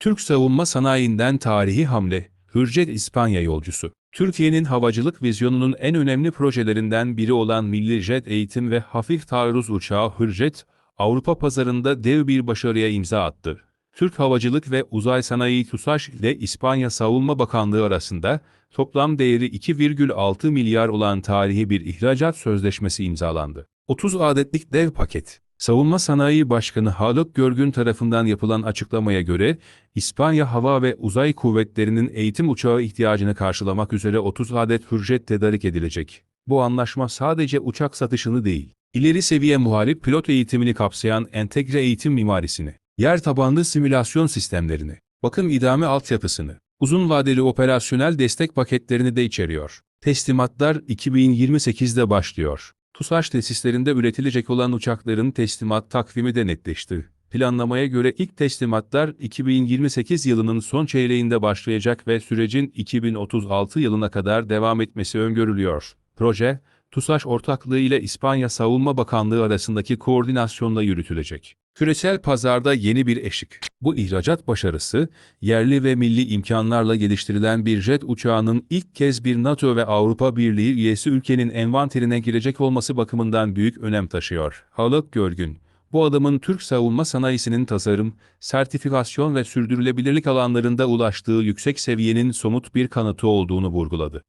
Türk savunma sanayinden tarihi hamle, Hürjet İspanya yolcusu. Türkiye'nin havacılık vizyonunun en önemli projelerinden biri olan Milli Jet Eğitim ve Hafif Taarruz Uçağı Hürjet, Avrupa pazarında dev bir başarıya imza attı. Türk Havacılık ve Uzay Sanayi TUSAŞ ile İspanya Savunma Bakanlığı arasında toplam değeri 2,6 milyar olan tarihi bir ihracat sözleşmesi imzalandı. 30 adetlik dev paket. Savunma Sanayi Başkanı Haluk Görgün tarafından yapılan açıklamaya göre, İspanya Hava ve Uzay Kuvvetleri'nin eğitim uçağı ihtiyacını karşılamak üzere 30 adet hürjet tedarik edilecek. Bu anlaşma sadece uçak satışını değil, ileri seviye muharip pilot eğitimini kapsayan entegre eğitim mimarisini, yer tabanlı simülasyon sistemlerini, bakım idame altyapısını, uzun vadeli operasyonel destek paketlerini de içeriyor. Teslimatlar 2028'de başlıyor. TUSAŞ tesislerinde üretilecek olan uçakların teslimat takvimi de netleşti. Planlamaya göre ilk teslimatlar 2028 yılının son çeyreğinde başlayacak ve sürecin 2036 yılına kadar devam etmesi öngörülüyor. Proje, TUSAŞ ortaklığı ile İspanya Savunma Bakanlığı arasındaki koordinasyonla yürütülecek. Küresel pazarda yeni bir eşik. Bu ihracat başarısı, yerli ve milli imkanlarla geliştirilen bir jet uçağının ilk kez bir NATO ve Avrupa Birliği üyesi ülkenin envanterine girecek olması bakımından büyük önem taşıyor. Haluk Görgün, bu adamın Türk savunma sanayisinin tasarım, sertifikasyon ve sürdürülebilirlik alanlarında ulaştığı yüksek seviyenin somut bir kanıtı olduğunu vurguladı.